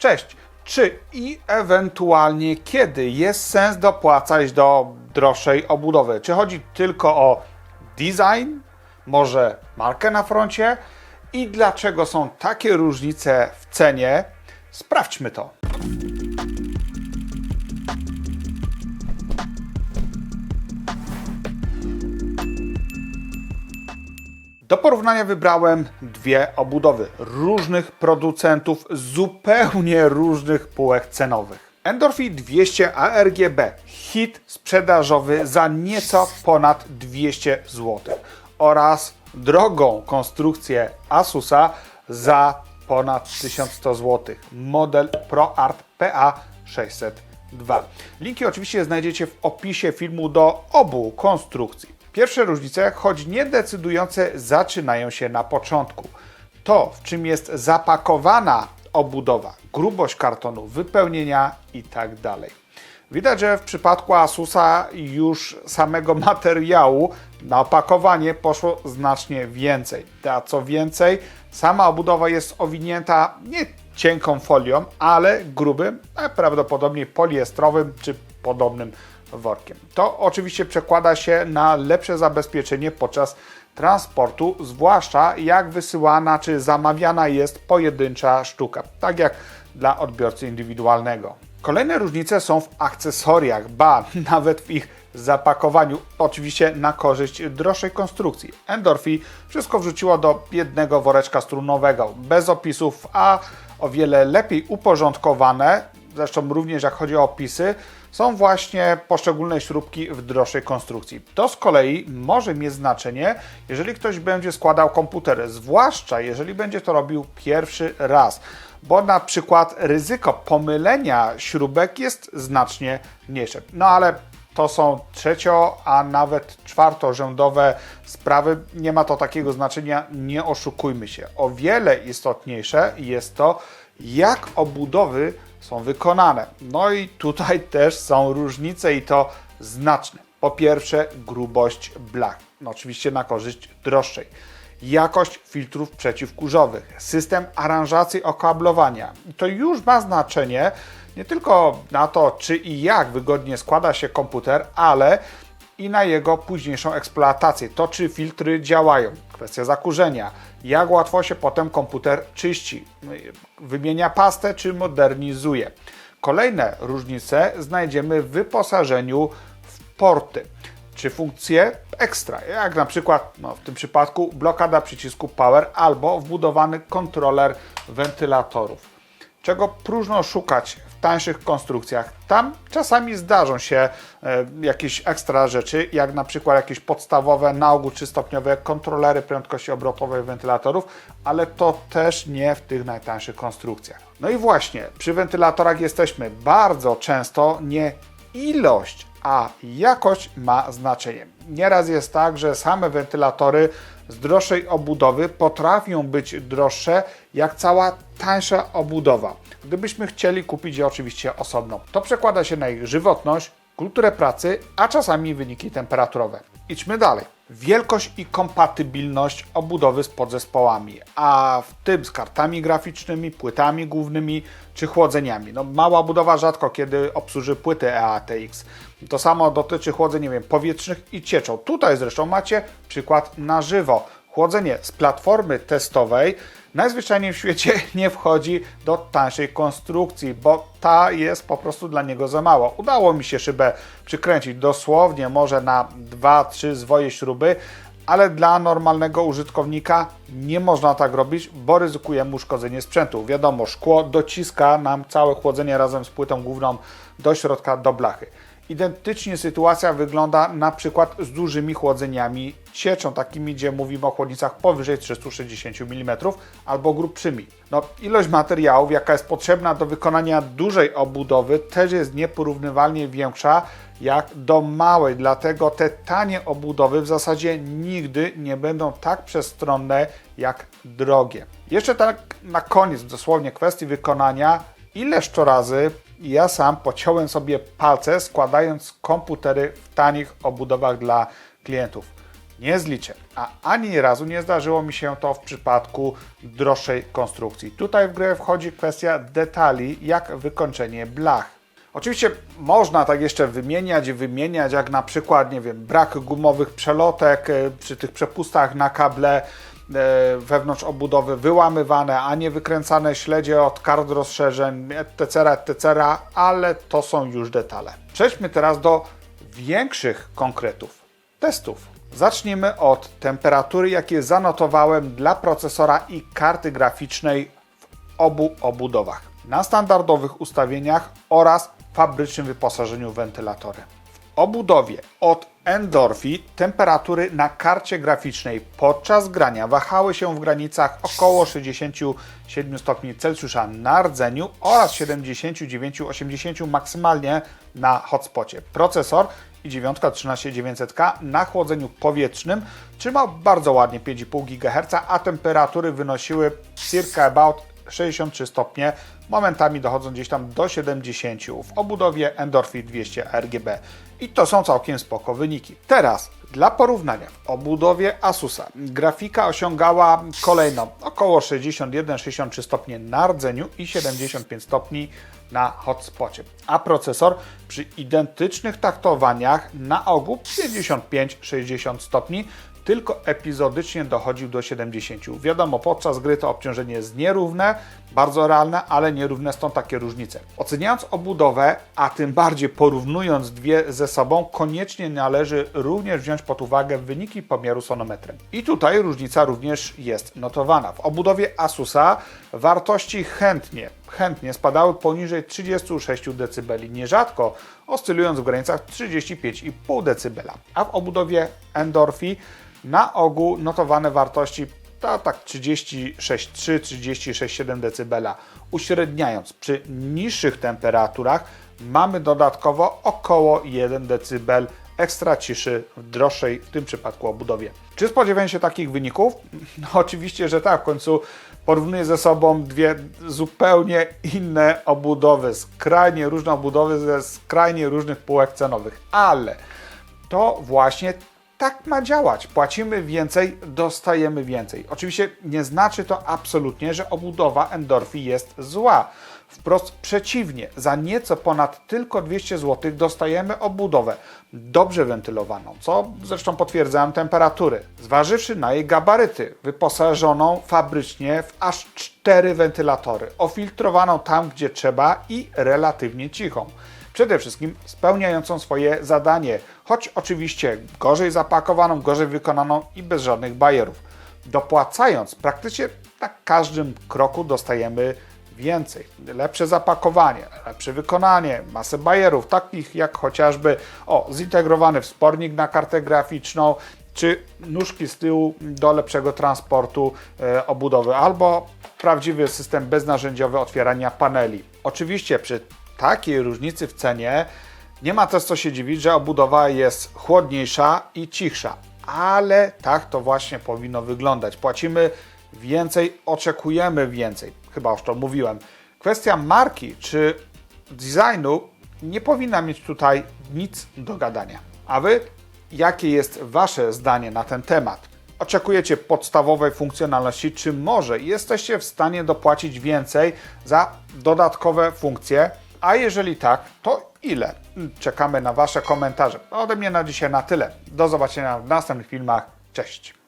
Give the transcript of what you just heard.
Cześć! Czy i ewentualnie kiedy jest sens dopłacać do droższej obudowy? Czy chodzi tylko o design, może markę na froncie i dlaczego są takie różnice w cenie? Sprawdźmy to. Do porównania wybrałem dwie obudowy różnych producentów, zupełnie różnych półek cenowych. Endorphi 200 ARGB, hit sprzedażowy za nieco ponad 200 zł oraz drogą konstrukcję Asusa za ponad 1100 zł. Model ProArt PA 602. Linki oczywiście znajdziecie w opisie filmu do obu konstrukcji. Pierwsze różnice, choć nie decydujące, zaczynają się na początku. To, w czym jest zapakowana obudowa, grubość kartonu, wypełnienia itd. Widać, że w przypadku Asusa już samego materiału na opakowanie poszło znacznie więcej. A co więcej, sama obudowa jest owinięta nie cienką folią, ale grubym, a prawdopodobnie poliestrowym czy podobnym workiem. To oczywiście przekłada się na lepsze zabezpieczenie podczas transportu, zwłaszcza jak wysyłana czy zamawiana jest pojedyncza sztuka, tak jak dla odbiorcy indywidualnego. Kolejne różnice są w akcesoriach, ba, nawet w ich zapakowaniu, oczywiście na korzyść droższej konstrukcji. Endorphi wszystko wrzuciło do jednego woreczka strunowego, bez opisów, a o wiele lepiej uporządkowane, zresztą również jak chodzi o opisy, są właśnie poszczególne śrubki w droższej konstrukcji. To z kolei może mieć znaczenie, jeżeli ktoś będzie składał komputery, zwłaszcza jeżeli będzie to robił pierwszy raz, bo na przykład ryzyko pomylenia śrubek jest znacznie mniejsze. No ale to są trzecio, a nawet czwartorzędowe sprawy. Nie ma to takiego znaczenia, nie oszukujmy się. O wiele istotniejsze jest to, jak obudowy są wykonane. No i tutaj też są różnice i to znaczne. Po pierwsze, grubość blach, no oczywiście na korzyść droższej. Jakość filtrów przeciwkurzowych, system aranżacji okablowania. To już ma znaczenie nie tylko na to, czy i jak wygodnie składa się komputer, ale i na jego późniejszą eksploatację. To, czy filtry działają, kwestia zakurzenia, jak łatwo się potem komputer czyści, wymienia pastę czy modernizuje. Kolejne różnice znajdziemy w wyposażeniu w porty czy funkcje ekstra, jak na przykład no, w tym przypadku blokada przycisku Power albo wbudowany kontroler wentylatorów. Czego próżno szukać tańszych konstrukcjach. Tam czasami zdarzą się e, jakieś ekstra rzeczy, jak na przykład jakieś podstawowe, na ogół trzystopniowe kontrolery prędkości obrotowej wentylatorów, ale to też nie w tych najtańszych konstrukcjach. No i właśnie, przy wentylatorach jesteśmy bardzo często nie ilość, a jakość ma znaczenie. Nieraz jest tak, że same wentylatory z droższej obudowy potrafią być droższe jak cała tańsza obudowa gdybyśmy chcieli kupić je oczywiście osobno. To przekłada się na ich żywotność, kulturę pracy, a czasami wyniki temperaturowe. Idźmy dalej. Wielkość i kompatybilność obudowy z podzespołami, a w tym z kartami graficznymi, płytami głównymi czy chłodzeniami. No, mała budowa rzadko kiedy obsłuży płyty EATX. To samo dotyczy chłodzeń nie wiem, powietrznych i cieczą. Tutaj zresztą macie przykład na żywo. Chłodzenie z platformy testowej najzwyczajniej w świecie nie wchodzi do tańszej konstrukcji, bo ta jest po prostu dla niego za mała. Udało mi się szybę przykręcić dosłownie może na 2-3 zwoje śruby, ale dla normalnego użytkownika nie można tak robić, bo ryzykujemy uszkodzenie sprzętu. Wiadomo, szkło dociska nam całe chłodzenie razem z płytą główną do środka, do blachy. Identycznie sytuacja wygląda na przykład z dużymi chłodzeniami cieczą, takimi gdzie mówimy o chłodnicach powyżej 360 mm albo grubszymi. No, ilość materiałów, jaka jest potrzebna do wykonania dużej obudowy też jest nieporównywalnie większa jak do małej, dlatego te tanie obudowy w zasadzie nigdy nie będą tak przestronne jak drogie. Jeszcze tak na koniec dosłownie kwestii wykonania, ileż to razy ja sam pociąłem sobie palce składając komputery w tanich obudowach dla klientów. nie zliczę. A ani razu nie zdarzyło mi się to w przypadku droższej konstrukcji. Tutaj w grę wchodzi kwestia detali, jak wykończenie blach. Oczywiście można tak jeszcze wymieniać, wymieniać, jak na przykład, nie wiem, brak gumowych przelotek e, przy tych przepustach na kable wewnątrz obudowy, wyłamywane, a nie wykręcane śledzie od kart rozszerzeń, etc., etc., ale to są już detale. Przejdźmy teraz do większych konkretów, testów. Zacznijmy od temperatury, jakie zanotowałem dla procesora i karty graficznej w obu obudowach. Na standardowych ustawieniach oraz fabrycznym wyposażeniu wentylatory. W obudowie od Endorphi temperatury na karcie graficznej podczas grania wahały się w granicach około 67 stopni Celsjusza na rdzeniu oraz 79-80 maksymalnie na hotspocie. Procesor i 9 13900K na chłodzeniu powietrznym trzymał bardzo ładnie 5,5 GHz, a temperatury wynosiły circa about 63 stopnie, momentami dochodzą gdzieś tam do 70 w obudowie Endorphin 200 RGB. I to są całkiem spoko wyniki. Teraz dla porównania w obudowie Asusa grafika osiągała kolejno około 61-63 stopnie na rdzeniu i 75 stopni na hotspocie, a procesor przy identycznych taktowaniach na ogół 55-60 stopni tylko epizodycznie dochodził do 70. Wiadomo, podczas gry to obciążenie jest nierówne, bardzo realne, ale nierówne stąd takie różnice. Oceniając obudowę, a tym bardziej porównując dwie ze sobą, koniecznie należy również wziąć pod uwagę wyniki pomiaru sonometrem. I tutaj różnica również jest notowana. W obudowie Asusa wartości chętnie, chętnie spadały poniżej 36 dB, nierzadko oscylując w granicach 35,5 dB, a w obudowie Endorphi na ogół notowane wartości to tak 36,3-36,7 dB. Uśredniając przy niższych temperaturach mamy dodatkowo około 1 dB ekstra ciszy w droższej, w tym przypadku obudowie. Czy spodziewałem się takich wyników? No oczywiście, że tak. W końcu porównuję ze sobą dwie zupełnie inne obudowy, skrajnie różne obudowy ze skrajnie różnych półek cenowych, ale to właśnie tak ma działać. Płacimy więcej, dostajemy więcej. Oczywiście nie znaczy to absolutnie, że obudowa Endorfi jest zła. Wprost przeciwnie, za nieco ponad tylko 200 zł dostajemy obudowę dobrze wentylowaną, co zresztą potwierdzają temperatury. Zważywszy na jej gabaryty, wyposażoną fabrycznie w aż 4 wentylatory, ofiltrowaną tam, gdzie trzeba i relatywnie cichą przede wszystkim spełniającą swoje zadanie, choć oczywiście gorzej zapakowaną, gorzej wykonaną i bez żadnych bajerów. Dopłacając praktycznie na każdym kroku dostajemy więcej. Lepsze zapakowanie, lepsze wykonanie, masę bajerów, takich jak chociażby o, zintegrowany wspornik na kartę graficzną, czy nóżki z tyłu do lepszego transportu e, obudowy, albo prawdziwy system beznarzędziowy otwierania paneli. Oczywiście przy takiej różnicy w cenie nie ma też co się dziwić, że obudowa jest chłodniejsza i cichsza. Ale tak to właśnie powinno wyglądać. Płacimy więcej, oczekujemy więcej. Chyba już to mówiłem. Kwestia marki czy designu nie powinna mieć tutaj nic do gadania. A wy, jakie jest Wasze zdanie na ten temat? Oczekujecie podstawowej funkcjonalności, czy może jesteście w stanie dopłacić więcej za dodatkowe funkcje? A jeżeli tak, to ile? Czekamy na Wasze komentarze. Ode mnie na dzisiaj na tyle. Do zobaczenia w następnych filmach. Cześć!